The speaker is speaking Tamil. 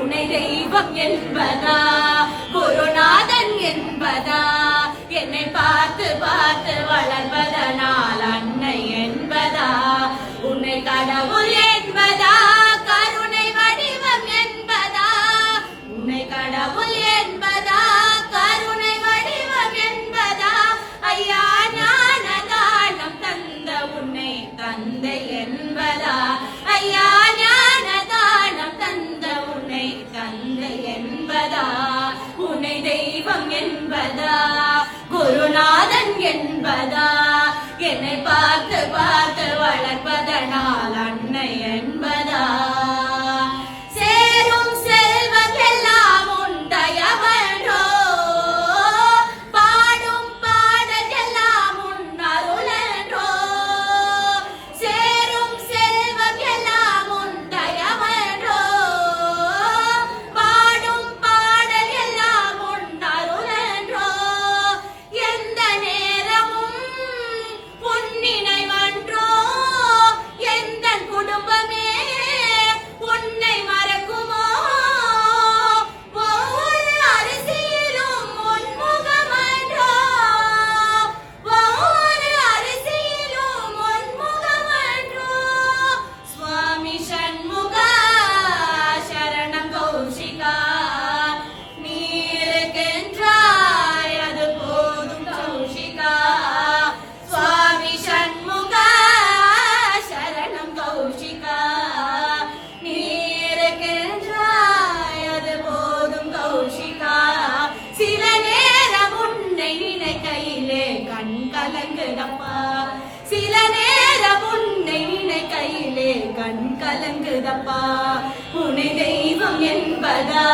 துணை தெய்வம் என்பதா? குருநாதன் என்பதா? என்னை பார்த்து பார்த்து வளர்வதனால் அன்னை என்பதா? உன்னை கடவுள் என்பதா? கருணை வடிவம் என்பதா? உன்னை கடவுள் என்பதா? குருநாதன் என்பதா? என்னை பார்த்து பார்த்து கண்டையிலே கண் கலங்குதப்பா உனை தெய்வம் என்பதா?